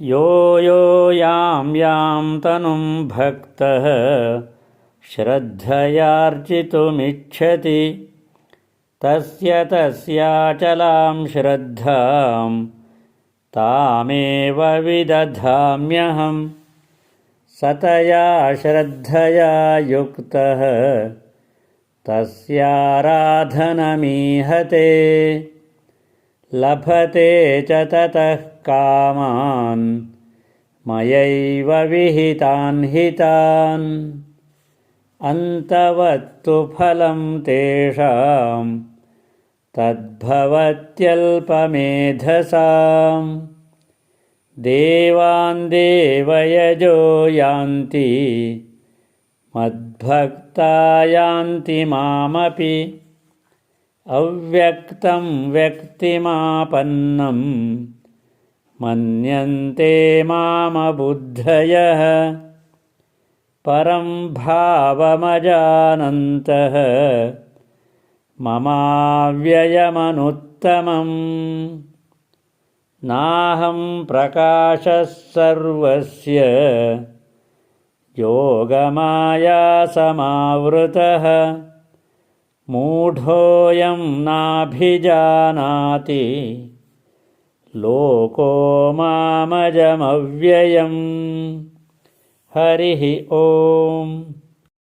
यो यो यां यां तनुं भक्तः श्रद्धयार्जितुमिच्छति। तस्य तस्याचलां श्रद्धां तामेव विदधाम्यहं। सतया श्रद्धया युक्तः तस्याराधनमीहते लभते च ततः कामान्। मयैव विहितान् हितान्। अन्तवत्तु फलं तेषां तद्भवत्यल्पमेधसां देवान् देवयजो यान्ति। मद्भक्ता यान्ति मामपि अव्यक्तं व्यक्तिमापन्नं मन्यन्ते मामबुद्धयः परं भावमजानन्तः ममाव्ययमनुत्तमम्। नाहं प्रकाशः सर्वस्य योगमायासमावृतः मूढोऽयं नाभिजानाति। लोको मामजमव्ययम्। हरिः ओम्